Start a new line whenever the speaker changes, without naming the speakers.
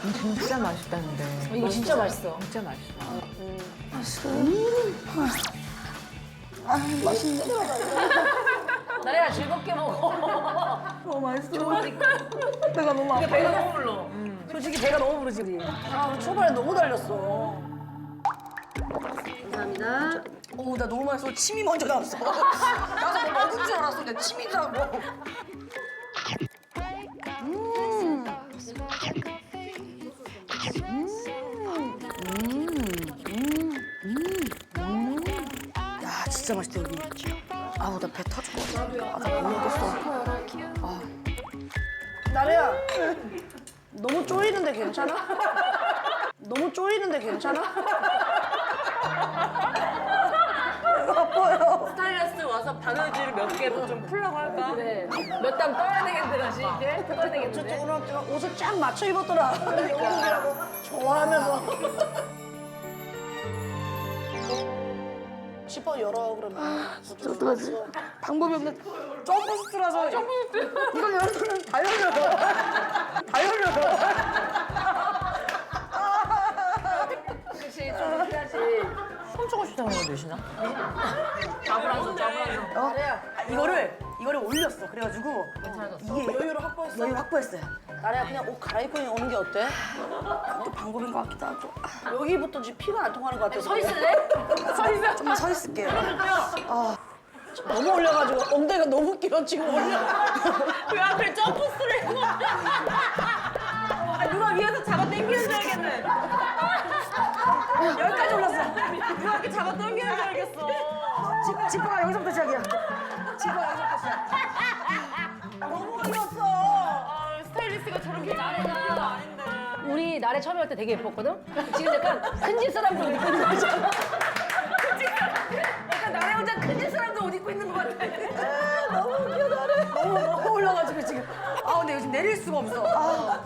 진짜 맛있다는데.
이거 진짜 맛있어.
진짜 맛있어.
나래야 즐겁게 먹어.
너무 맛있어. 배가 너무 아파.
배가 너무 불러.
솔직히 배가 너무 부르지. 우리. 아, 초반에 너무 달렸어.
감사합니다.
어우, 나 너무 맛있어. 침이 먼저 나왔어. 나도 뭐 먹은 줄 알았어. 내 침이 나고. 야, 진짜 맛있다, 여기. 아우, 나 배 터질 것 같아. 아, 나 못 먹겠어. 아. 나래야, 너무 쪼이는데 괜찮아? 너무 쪼이는데 괜찮아? 아파요.
스타일리스트 와서 바느질 몇개좀 풀라고 할까?
그래. 몇 땀 떠야 되겠는데 다시 이제 떠야 되겠는데.
오늘 옷을 쫙 맞춰 입었더라. 영국이라고 좋아하면서. 지퍼 열어 그러면. 어떡하지? 방법이 없네. 점프 스트라서. 점프 스트. 이걸 열면 다 열려
거 되시나?
잡으라서 잡으라서.
어? 아, 이거를 이거를 올렸어. 그래가지고 이게 여유를 확보했어. 여유 확보했어요. 나래야 그냥 옷 갈아입고 오는 게 어때? 그것도 방법인 것 같기도 하고. 아, 여기부터 지금 피가 안 통하는 것 같아서.
서 있을래? 서 있어.
좀만 서 있을게요. 아, 너무 올려가지고 엉덩이가 너무 길어 지금 올려.
그 앞에 점프스를 해서 아, 누가 위에서 잡아 당기는 줄 알겠네.
여기까지 올랐어.
누가 잡아 당기는 줄 알겠어.
지, 지퍼가 여기서부터 시작이야. 지퍼가 여기서부터 시작. 너무 어려웠어.
아, 스타일리스트가 저렇게
나래가
아닌데.
우리 나래 처음에 할 때 되게 예뻤거든? 지금 약간 큰집 사람들 옷 입고 있는 거 있잖아. 약간 나래 혼자 큰집 사람들 옷 입고 있는 거 같아.
너무 웃겨 나래. 너무 너무 올라가지고 지금. 아 근데 요즘 내릴 수가 없어. 아,